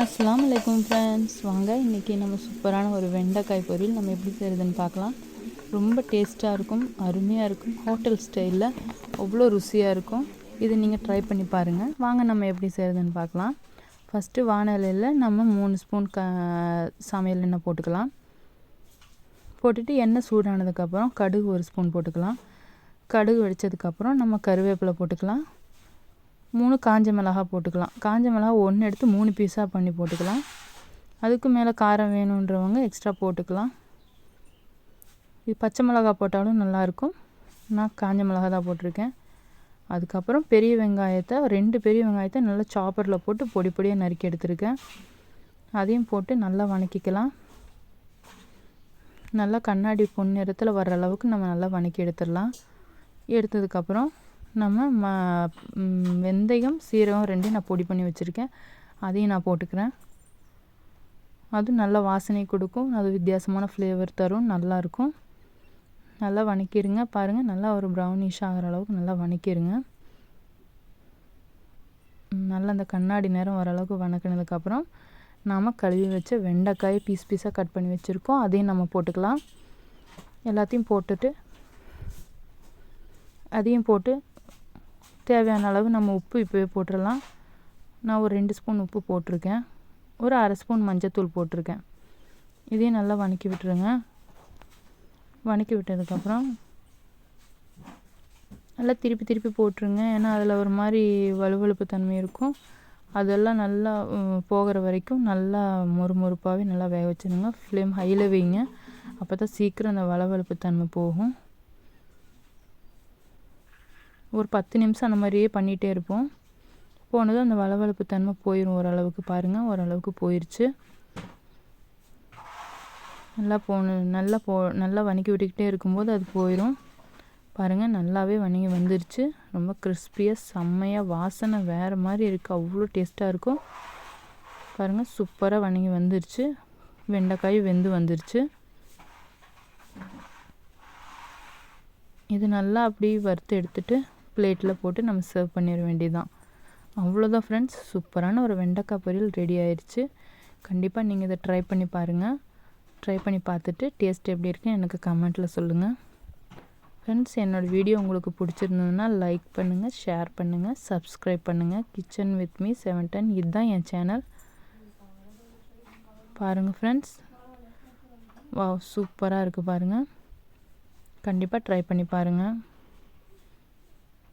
அஸ்லாம் வலைக்கம் ஃப்ரெண்ட்ஸ் வாங்க இன்றைக்கி நம்ம சூப்பரான ஒரு வெண்டைக்காய் பொரியல். நம்ம எப்படி செய்கிறதுன்னு பார்க்கலாம். ரொம்ப டேஸ்ட்டாக இருக்கும் அருமையாக இருக்கும். ஹோட்டல் ஸ்டைலில் அவ்வளோ ருசியாக இருக்கும். இது நீங்கள் ட்ரை பண்ணி பாருங்கள் வாங்க நம்ம எப்படி செய்கிறதுன்னு பார்க்கலாம். ஃபஸ்ட்டு வானலையில் நம்ம மூணு ஸ்பூன் க சமையல் எண்ணெய் போட்டுக்கலாம். போட்டுட்டு எண்ணெய் சூடானதுக்கப்புறம் கடுகு ஒரு ஸ்பூன் போட்டுக்கலாம். கடுகு வெடித்ததுக்கப்புறம் நம்ம கருவேப்பிலை போட்டுக்கலாம். மூணு காஞ்ச மிளகா போட்டுக்கலாம். காஞ்ச மிளகா ஒன்று எடுத்து மூணு பீஸாக பண்ணி போட்டுக்கலாம். அதுக்கு மேலே காரம் வேணுன்றவங்க எக்ஸ்ட்ரா போட்டுக்கலாம். இது பச்சை மிளகா போட்டாலும் நல்லாயிருக்கும். நான் காஞ்ச மிளகா தான் போட்டிருக்கேன். அதுக்கப்புறம் பெரிய வெங்காயத்தை ரெண்டு பெரிய வெங்காயத்தை நல்லா சாப்பரில் போட்டு பொடி பொடியாக நறுக்கி எடுத்துருக்கேன். அதையும் போட்டு நல்லா வணக்கிக்கலாம். நல்லா கண்ணாடி பொன் நிறத்தில் வர்ற அளவுக்கு நம்ம நல்லா வணக்கி எடுத்துடலாம். எடுத்ததுக்கப்புறம் நம்ம ம வெந்தயம் சீரகம் ரெண்டையும் நான் பொடி பண்ணி வச்சுருக்கேன். அதையும் நான் போட்டுக்கிறேன். அதுவும் நல்ல வாசனை கொடுக்கும். அது வித்தியாசமான ஃப்ளேவர் தரும். நல்லாயிருக்கும் நல்லா வணக்கிடுங்க. பாருங்கள் நல்லா ஒரு ப்ரௌனிஷ் ஆகிற அளவுக்கு நல்லா வணக்கிடுங்க. நல்லா அந்த கண்ணாடி நேரம் வர அளவுக்கு வணக்கினதுக்கப்புறம் நாம் கழுவி வச்ச வெண்டைக்காய் பீஸ் பீஸாக கட் பண்ணி வச்சுருக்கோம். அதையும் நம்ம போட்டுக்கலாம். எல்லாத்தையும் போட்டுட்டு அதையும் போட்டு தேவையான அளவு நம்ம உப்பு இப்போவே போட்டுடலாம். நான் ஒரு ரெண்டு ஸ்பூன் உப்பு போட்டிருக்கேன். ஒரு அரை ஸ்பூன் மஞ்சத்தூள் போட்டிருக்கேன். இதையும் நல்லா வணக்கி விட்டுருங்க. வணக்கி விட்டதுக்கப்புறம் நல்லா திருப்பி திருப்பி போட்டுருங்க. ஏன்னா அதில் ஒரு மாதிரி வலுவழுப்பு தன்மை இருக்கும். அதெல்லாம் நல்லா போகிற வரைக்கும் நல்லா மொறுமொறுப்பாகவே நல்லா வேக வச்சுருங்க. ஃப்ளேம் ஹையில் வைங்க. அப்போ தான் சீக்கிரம் அந்த வளவழுப்பு தன்மை போகும். ஒரு பத்து நிமிஷம் அந்த மாதிரியே பண்ணிகிட்டே இருப்போம். போனதும் அந்த வளவளப்பு தன்மை போயிடும் ஓரளவுக்கு பாருங்கள் ஓரளவுக்கு போயிடுச்சு நல்லா போன நல்லா போ நல்லா வணக்கி விட்டுக்கிட்டே இருக்கும்போது அது போயிடும் பாருங்கள் நல்லாவே வணங்கி வந்துருச்சு. ரொம்ப கிறிஸ்பியாக செம்மையாக வாசனை வேறு மாதிரி இருக்குது அவ்வளோ டேஸ்ட்டாக இருக்கும். பாருங்கள் சூப்பராக வணங்கி வந்துருச்சு. வெண்டைக்காய் வெந்து வந்துருச்சு. இது நல்லா அப்படி வறுத்து எடுத்துகிட்டு பிளேட்டில் போட்டு நம்ம சர்வ் பண்ணிட வேண்டியதுதான். அவ்வளோதான் ஃப்ரெண்ட்ஸ் சூப்பரான ஒரு வெண்டைக்காய் பொரியல் ரெடி ஆயிடுச்சு கண்டிப்பாக நீங்கள் இதை ட்ரை பண்ணி பாருங்கள் ட்ரை பண்ணி பார்த்துட்டு டேஸ்ட் எப்படி இருக்குன்னு எனக்கு கமெண்ட்டில் சொல்லுங்கள் ஃப்ரெண்ட்ஸ் என்னோடய வீடியோ உங்களுக்கு பிடிச்சிருந்ததுன்னா லைக் பண்ணுங்கள் ஷேர் பண்ணுங்கள் சப்ஸ்கிரைப் பண்ணுங்கள் kitchen with me seven ten இதுதான் என் சேனல் பாருங்கள் ஃப்ரெண்ட்ஸ் வா சூப்பராக இருக்குது பாருங்கள் கண்டிப்பாக ட்ரை பண்ணி பாருங்கள்